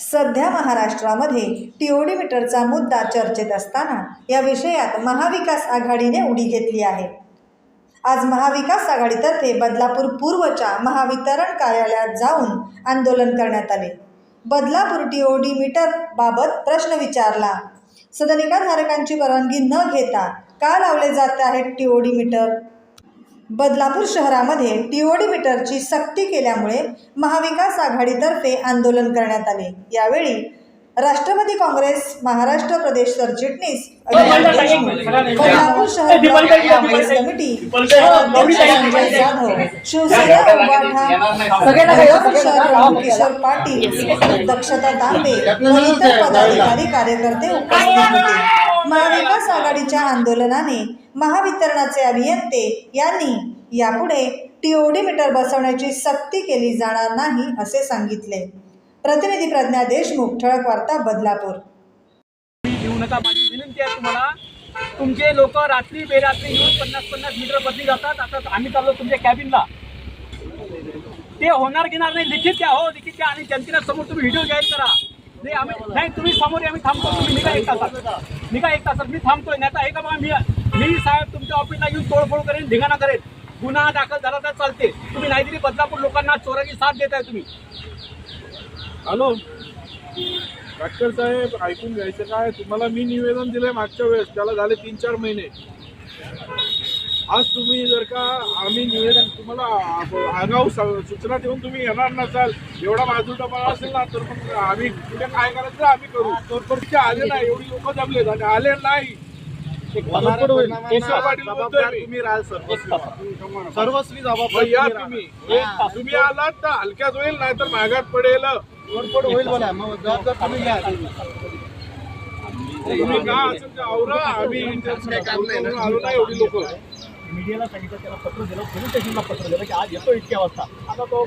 सध्या महाराष्ट्रामध्ये टीओडी मीटरचा मुद्दा चर्चेत असताना या विषयात महाविकास आघाडीने उडी घेतली आहे. आज महाविकास आघाडीतर्फे बदलापूर पूर्वच्या महावितरण कार्यालयात जाऊन आंदोलन करण्यात आले. बदलापूर टीओडी मीटर बाबत प्रश्न विचारला. सदनिकाधारकांची परवानगी न घेता का लावले जात आहेत टीओडी मीटर बदलापूर शहरामध्ये टीओडी मीटरची सक्ती केल्यामुळे महाविकास आघाडीतर्फे आंदोलन करण्यात आले. यावेळी राष्ट्रवादी काँग्रेस महाराष्ट्र प्रदेश सरचिटणीस बदलापूर शहर काँग्रेस कमिटी संजय जाधव शिवसेना किशोर पाटील दक्षता तांबे व इतर पदाधिकारी कार्यकर्ते उपस्थित. होते महाविकास आघाडीच्या आंदोलनाने महावितरणाचे अभियंते यांनी यापुढे टीओडी मीटर बसवण्याची सक्ती केली जाणार नाही असे सांगितले. प्रतिनिधी प्रज्ञा देशमुख ठळक वार्ता बदलापूर. येऊ नका माझी विनंती आहे तुम्हाला. तुमचे लोक रात्री बेरात्री येऊन पन्नास पन्नास मीटर बदली जातात. आता आम्ही चाललो तुमच्या कॅबिनला ते होणार घेणार नाही. लिखित द्या हो लिखित द्या. आणि जनतेला समोर तुम्ही व्हिडिओ जाहीर करा. नाही आम्ही नाही तुम्ही समोर आम्ही थांबतो. तुम्ही निघा एक तासात. निघा एक तासात. मी थांबतोय. नाही आता हे का बघा मी मी साहेब तुमच्या ऑफिसला येऊन तोडफोड करेन धिंगाणा करेन. गुन्हा दाखल झाला तर चालते. तुम्ही नाहीतरी बदलापूर लोकांना चोराची साथ देताय तुम्ही. हॅलो? डॉक्टर साहेब ऐकून घ्यायचं काय? तुम्हाला मी निवेदन दिलंय मागच्या वेळेस त्याला झाले तीन चार महिने. आज तुम्ही जर का आम्ही निवेदन तुम्हाला आगाऊ सूचना देऊन तुम्ही येणार नसाल एवढा बाजूटापणा असेल ना तर मग आम्ही कुठे काय करायचं आम्ही करू. तोपर्यंत आले नाही एवढी लोक जमलेत आणि आले नाही. सर्वस्वी. तुम्ही तुम्ही. आलात तर हलक्यात होईल नाही तर मागात पडेल. होईल बोला मग जबाबदार तुम्ही घ्या. तुम्ही का असेल ते आवरा आम्ही इंटरनेट आलो नाही एवढी लोक. मीडियाला सांगितलं त्याला पत्र दिलं पोलीस स्टेशनला पत्र दिलं की आज येतो इतक्या वाजता. आता तो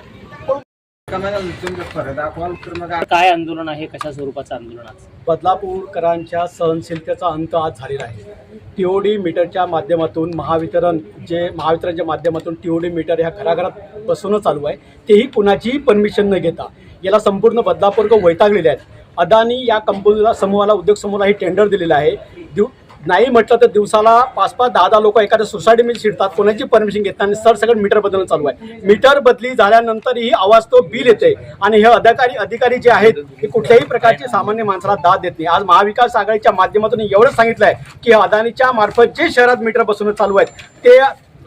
काय आंदोलन आहे? कशा स्वरूपाचं आंदोलन आहे? बदलापूरकरांच्या सहनशीलतेचा अंत आज झालेला आहे. टीओडी मीटरच्या माध्यमातून महावितरण जे महावितरणच्या माध्यमातून टीओडी मीटर ह्या घराघरात बसवणं चालू आहे. तेही कुणाचीही परमिशन न घेता. याला संपूर्ण बदलापूरकर वैतागलेले आहेत. अदानी या कंपनीला समूहाला उद्योग समूहाला हे टेंडर दिलेलं आहे. दिव नाही म्हटलं तर दिवसाला पाच पाच दहा दहा लोक एखाद्या सोसायटीमध्ये शिरतात कोणाची परमिशन घेतात आणि सर सगळं मीटर बदलणं चालू आहे. मीटर बदली झाल्यानंतरही आवाज तो बिल येते आणि हे अधिकारी अधिकारी जे आहेत हे कुठल्याही प्रकारची सामान्य माणसाला दाद देत नाही. आज महाविकास आघाडीच्या माध्यमातून एवढंच सांगितलं आहे की अदानीच्या मार्फत जे शहरात मीटर बसवणं चालू आहेत ते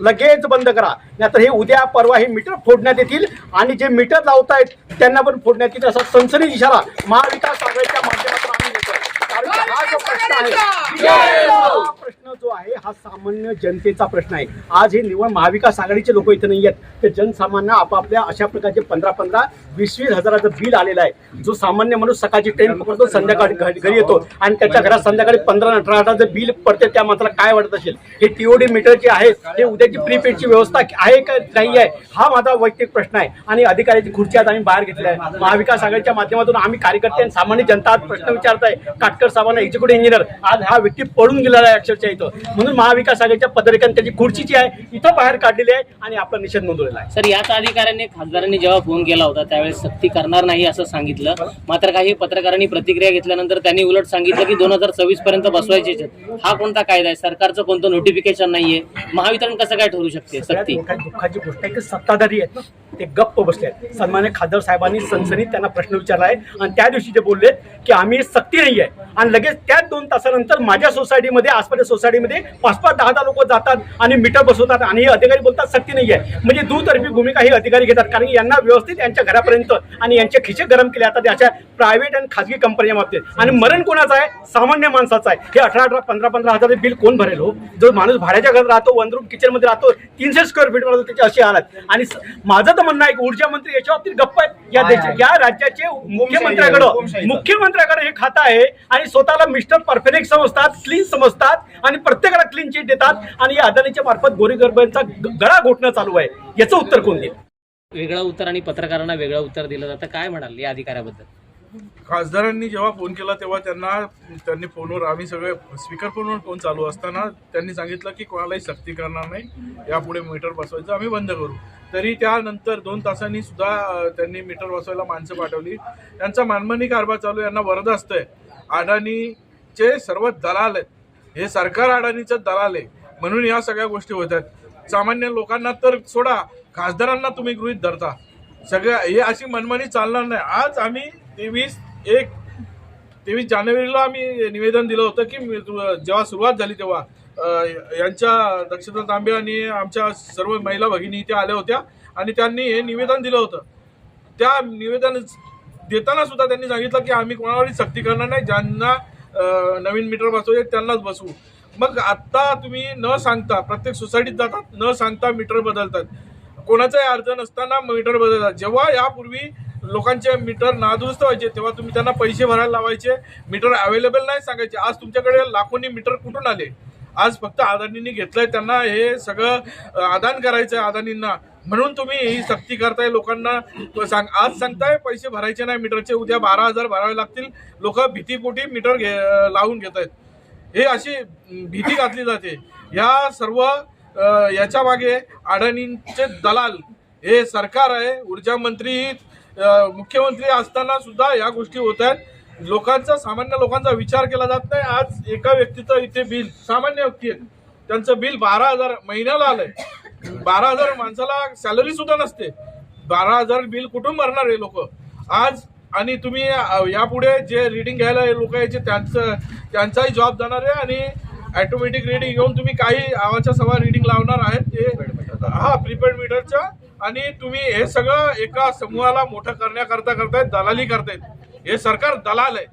लगेच बंद करा. नाहीतर हे उद्या परवा हे मीटर फोडण्यात येतील आणि जे मीटर लावतायत त्यांना पण फोडण्यात येतील असा सनसनी इशारा महाविकास आघाडीच्या माध्यमातून आम्ही देतोय कारण की हा जो प्रश्न आहे हा प्रश्न जो आहे हा सामान्य जनतेचा प्रश्न आहे. आज हे निवड महाविकास आघाडीचे लोक इथे नाही आहेत ते जनसामान्य आपापल्या अशा प्रकारचे पंधरा पंधरा वीस वीस हजाराचं बिल आलेलं आहे. जो सामान्य माणूस सकाळची ट्रेन पकडतो संध्याकाळी घरी येतो आणि त्याच्या घरात संध्याकाळी पंधरा अठरा हजाराचं बिल पडते त्या माणसाला काय वाटत असेल? हे टीओडी मीटर जे आहे हे उद्याची प्रीपेडची व्यवस्था आहे का नाही आहे हा माझा वैयक्तिक प्रश्न आहे. आणि अधिकाऱ्याची खुर्ची आज आम्ही बाहेर घेतल्या आहे. महाविकास आघाडीच्या माध्यमातून आम्ही कार्यकर्ते आणि सामान्य जनता प्रश्न विचारत आहे काटकर साहेबांना एक्झिक्युटिव्ह इंजिनियर आज हा व्यक्ती पळून गेलेला आहे अक्षरशः इथं. म्हणून महाविकास आघाडीच्या पदाधिकाऱ्यांनी त्याची खुर्ची जी आहे. इथं बाहेर काढलेली आहे आणि आपला निषेध नोंदवलेला आहे. सर याच अधिकाऱ्यांनी खासदारांनी जेव्हा फोन केला होता त्यावेळेस सक्ती करणार नाही असं सांगितलं. मात्र काही पत्रकारांनी प्रतिक्रिया घेतल्यानंतर त्यांनी उलट सांगितलं की दोन हजार सव्वीस पर्यंत बसवायचे हा कोणता कायदा आहे? सरकारचं कोणतं नोटिफिकेशन नाहीये? महावितरण कसं काय ठरू शकते? सक्ती. दुःखाची गोष्ट आहे की सत्ताधारी आहेत ना ते गप्प बसले आहेत. सन्मान्य खासदार साहेबांनी सनसनीत त्यांना प्रश्न विचारला आहे. आणि त्या दिवशी ते बोलले की आम्ही सक्ती नाही आहे आणि लगेच त्याच दोन तासानंतर माझ्या सोसायटीमध्ये आसपासच्या सोसायटीमध्ये पाच पाच दहा दहा लोक जातात आणि मीटर बसवतात आणि हे अधिकारी बोलतात सक्ती नाही आहे म्हणजे दुतर्फी भूमिका ही अधिकारी घेतात कारण यांना व्यवस्थित यांच्या घरापर्यंत आणि यांचे खिसे गरम केले. जातात अशा प्रायव्हेट आणि खाजगी कंपन्या बाबतीत. आणि मरण कोणाचं आहे? सामान्य माणसाचं आहे. हे अठरा अठरा पंधरा पंधरा हजाराचं बिल कोण भरेल हो? जो माणूस भाड्याच्या घरात राहतो वन रूम किचनमध्ये राहतो तीनशे स्क्वेअर फीट राहतो त्याचे असे हालत. आणि माझं तर म्हणणं आहे की ऊर्जा मंत्री याच्या बाबतीत गप्प आहेत. या देश या राज्याचे मुख्यमंत्र्याकडं मुख्यमंत्र्याकडे हे खातं आहे आणि स्वतःला मिस्टर परफेक्ट समजतात क्लीन समजतात आणि प्रत्येकाला क्लीन चिट देतात आणि या अदानीच्या मार्फत गोरीगरबांचा ग- गळा घोटणं चालू आहे. याचं उत्तर कोण देईल? वेगळं उत्तर आणि पत्रकारांना वेगळं उत्तर दिलं जातं. काय म्हणाल या अधिकाऱ्याबद्दल? खासदारांनी जेव्हा फोन केला तेव्हा त्यांना त्यांनी फोनवर आम्ही सगळे स्पीकर फोनवर फोन चालू असताना त्यांनी सांगितलं की कोणालाही सक्ती करणार नाही. यापुढे मीटर बसवायचं आम्ही बंद करू. तरी त्यानंतर दोन तासांनी सुद्धा त्यांनी मीटर बसवायला माणसं पाठवली. त्यांचा मानमानी कारभार चालू आहे. यांना वरद असतंय. अडाणीचे सर्व दलाल आहेत. हे सरकार अडाणीचं दलाल आहे. म्हणून या सगळ्या गोष्टी होत आहेत. सामान्य लोकांना तर सोडा खासदारांना तुम्ही गृहित धरता. सगळ्या हे अशी मनमानी चालणार नाही. आज आम्ही तेवीस एक तेवीस जानेवारीला आम्ही निवेदन दिलं होतं की जेव्हा सुरुवात झाली तेव्हा यांच्या दक्षता तांबे आणि आमच्या सर्व महिला भगिनी इथे आल्या होत्या आणि त्यांनी हे निवेदन दिलं होतं. त्या निवेदन देताना सुद्धा त्यांनी सांगितलं की आम्ही कोणावरही सक्ती करणार नाही. ज्यांना नवीन मीटर बसवायचे त्यांनाच बसवू. मग आत्ता तुम्ही न सांगता प्रत्येक सोसायटीत जातात न सांगता मीटर बदलतात. कोणाचाही अर्ज नसताना मीटर बदलतात. जेव्हा यापूर्वी लोकांचे मीटर नादुरुस्त व्हायचे तेव्हा तुम्ही त्यांना पैसे भरायला लावायचे मीटर अवेलेबल नाही सांगायचे. आज तुमच्याकडे लाखोनी मीटर कुठून आले? आज फक्त अदानींनी घेतलंय त्यांना हे सगळं आदान करायचं आहे अदानींना म्हणून तुम्ही ही सक्ती करताय लोकांना सांग आज सांगताय पैसे भरायचे नाही मीटरचे उद्या बारा हजार भरावे लागतील. लोक भीतीपोटी मीटर घे लावून घेत आहेत हे अशी भीती घातली जाते. या सर्व याच्या मागे अडाणींचे दलाल हे सरकार आहे ऊर्जा मंत्री मुख्यमंत्री असताना सुद्धा या गोष्टी होत आहेत. लोकांचा सामान्य लोकांचा विचार केला जात नाही. आज एका व्यक्तीचं इथे बिल सामान्य व्यक्ती आहेत त्यांचं बिल बारा हजार महिन्याला आलंय. बारा हजार माणसाला सॅलरी सुद्धा नसते. बारा हजार बिल कुठून भरणार हे लोक? आज आणि तुम्ही यापुढे जे रिडिंग घ्यायला लोक यायचे त्यांचं त्यांचाही जॉब जाणार आहे आणि ऑटोमॅटिक रिडिंग घेऊन तुम्ही काही आवाच्या सवा रिडिंग लावणार आहेत. ते हा प्रीपेड मीटरच्या आणि तुम्ही हे सगळं एका समूहाला मोठं करण्याकरता करतायत दलाली करतायत. हे सरकार दलाल आहे.